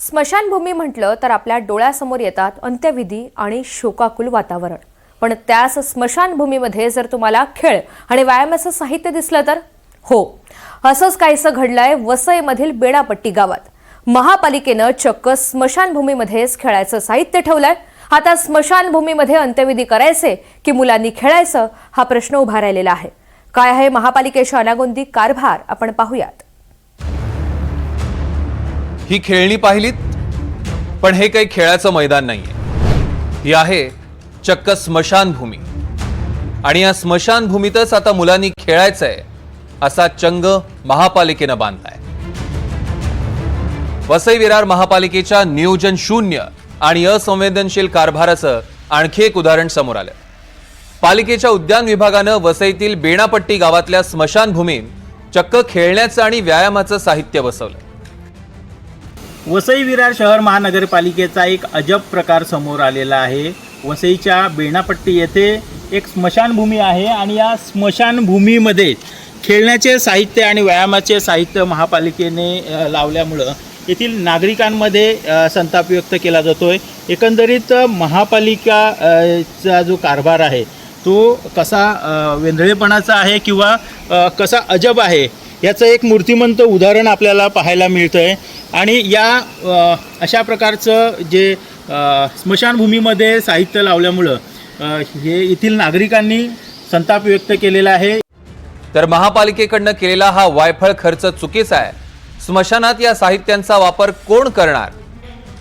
स्मशानभूमी म्हटलं तर आपल्या डोळ्यासमोर येतात अंत्यविधी आणि शोकाकुल वातावरण. पण त्याच स्मशानभूमीमध्ये जर तुम्हाला खेळ आणि व्यायामाचं साहित्य दिसलं तर? हो. असंच काहीसं घडलंय वसईमधील बेडापट्टी गावात. महापालिकेनं चक्क स्मशानभूमीमध्येच खेळायचं साहित्य ठेवलंय. आता स्मशानभूमीमध्ये अंत्यविधी करायचे की मुलांनी खेळायचं हा प्रश्न उभा राहिलेला आहे. काय आहे महापालिकेच्या अनागोंदी कारभार? आपण पाहूयात. ही खेळणी पाहिलीत पण हे काही खेळाचं मैदान नाही आहे ही आहे चक्क स्मशानभूमी आणि या स्मशानभूमीतच आता मुलांनी खेळायचंय असा चंग महापालिकेनं बांधलाय. वसई विरार महापालिकेच्या नियोजन शून्य आणि असंवेदनशील कारभाराचं आणखी एक उदाहरण समोर आलं. पालिकेच्या उद्यान विभागानं वसईतील बेणापट्टी गावातल्या स्मशानभूमीत चक्क खेळण्याचं आणि व्यायामाचं साहित्य बसवलं वसई विरार शहर महानगरपालिकेचा एक अजब प्रकार समोर आलेला आहे. वसईच्या बेणापट्टी येथे एक स्मशानभूमी आहे आणि या स्मशानभूमीमध्ये खेळण्याचे साहित्य आणि व्यायामाचे साहित्य महापालिकेने लावल्यामुळं येथील नागरिकांमध्ये संताप व्यक्त केला जातो आहे एकंदरीत महापालिका चा जो कारभार आहे तो कसा वेंधळेपणाचा आहे किंवा कसा अजब आहे याचं एक मूर्तिमंत उदाहरण आपल्याला पाहायला मिळतं आहे आणि या अशा प्रकारचं जे स्मशानभूमीमध्ये साहित्य लावल्यामुळं हे येथील नागरिकांनी संताप व्यक्त केलेला आहे. तर महापालिकेकडनं केलेला हा वायफळ खर्च चुकीचा आहे. स्मशानात या साहित्यांचा वापर कोण करणार?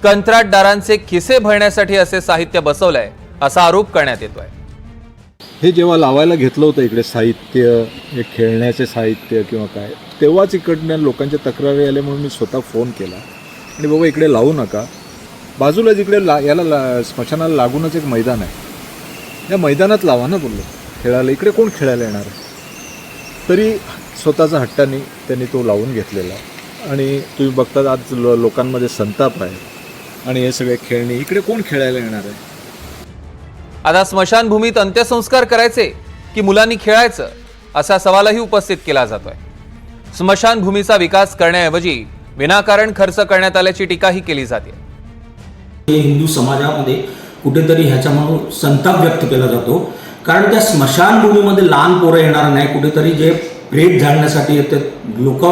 कंत्राटदारांचे खिसे भरण्यासाठी असे साहित्य बसवलंय असा आरोप करण्यात येतोय. हे जेव्हा लावायला घेतलं होतं इकडे साहित्य हे खेळण्याचे साहित्य किंवा काय तेव्हाच इकडनं लोकांच्या तक्रारी आल्या म्हणून मी स्वतः फोन केला. आणि बाबा इकडे लावू नका. बाजूला जिकडे ला याला ला स्मशानाला लागूनच एक मैदान आहे. या मैदानात लावा ना बोललो. खेळायला इकडे कोण खेळायला येणार आहे? तरी स्वतःचा हट्टाने त्यांनी तो लावून घेतलेला. आणि तुम्ही बघतात आज लो लोकांमध्ये संताप आहे. आणि हे सगळे खेळणी इकडे कोण खेळायला येणार आहे? आता स्मशानभूमीत अंत्यसंस्कार करायचे की मुलांनी खेळायचं असा सवालही उपस्थित केला जातोय. स्मशानभूमीचा विकास करण्याऐवजी विनाकारण खर्च करण्यात आल्याची टीकाही केली जाते. हे हिंदू समाजामध्ये कुठेतरी ह्याच्यामधून संताप व्यक्त केला जातो. कारण त्या स्मशानभूमीमध्ये लहान पोरं येणार नाही कुठेतरी जे प्रेत जाळण्यासाठी येतात लोक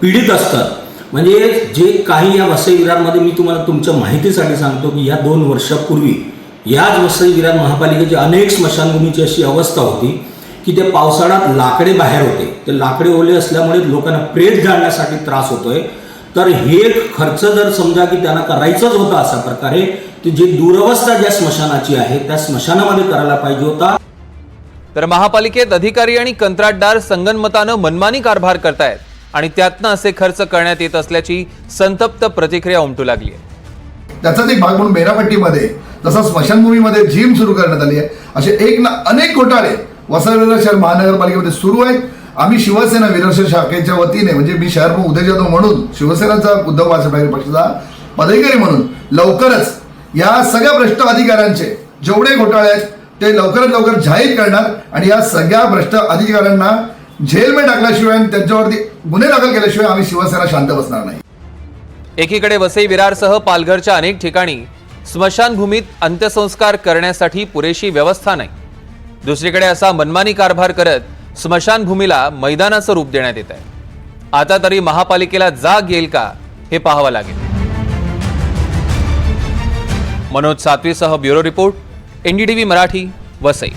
पीडित असतात. म्हणजे जे काही या वसईविरांमध्ये मी तुम्हाला तुमच्या माहितीसाठी सांगतो की या दोन वर्षापूर्वी याच वसई विरार महापालिकेची अनेक स्मशानभूमीची अशी अवस्था होती की ते पावसाळ्यात लाकडे बाहेर होते. ते लाकडे ओले असल्यामुळे लोकांना प्रेत जाळण्यासाठी त्रास होतोय. तर हे खर्च जर समजा की त्यांना करायचंच होतं अशा प्रकारे तर जे दुरवस्था ज्या स्मशानाची आहे त्या स्मशानामध्ये करायला पाहिजे होता. तर महापालिकेत अधिकारी आणि कंत्राटदार संगनमतानं मनमानी कारभार करतायत आणि त्यातनं असे खर्च करण्यात येत असल्याची संतप्त प्रतिक्रिया उमटू लागली आहे. त्याचाच एक भाग म्हणून बेरापट्टीमध्ये जसं स्मशानभूमीमध्ये जिम सुरू करण्यात आली आहे. असे एक ना अनेक घोटाळे वसई विरार शहर महानगरपालिकेमध्ये सुरू आहेत. आम्ही शिवसेना विरार शाखेच्या वतीने म्हणजे मी शहर उदय जाधव म्हणून शिवसेनाचा उद्धव बाळासाहेब पक्षाचा पदाधिकारी म्हणून लवकरच या सगळ्या भ्रष्ट अधिकाऱ्यांचे जेवढे घोटाळे आहेत ते लवकरात लवकर जाहीर करणार आणि या सगळ्या भ्रष्ट अधिकाऱ्यांना जेलमध्ये टाकल्याशिवाय आणि त्यांच्यावरती गुन्हे दाखल केल्याशिवाय आम्ही शिवसेना शांत बसणार नाही. एकीकडे वसई विरारसह पालघरच्या अनेक ठिकाणी स्मशानभूमीत अंत्यसंस्कार करण्यासाठी पुरेशी व्यवस्था नाही. दुसरीकडे असा मनमानी कारभार करत स्मशानभूमीला मैदानाचं रूप देण्यात येत आहे. आता तरी महापालिकेला जाग येईल का हे पाहावं लागेल. Manoj सातवीसह bureau report NDTV Marathi Vasai.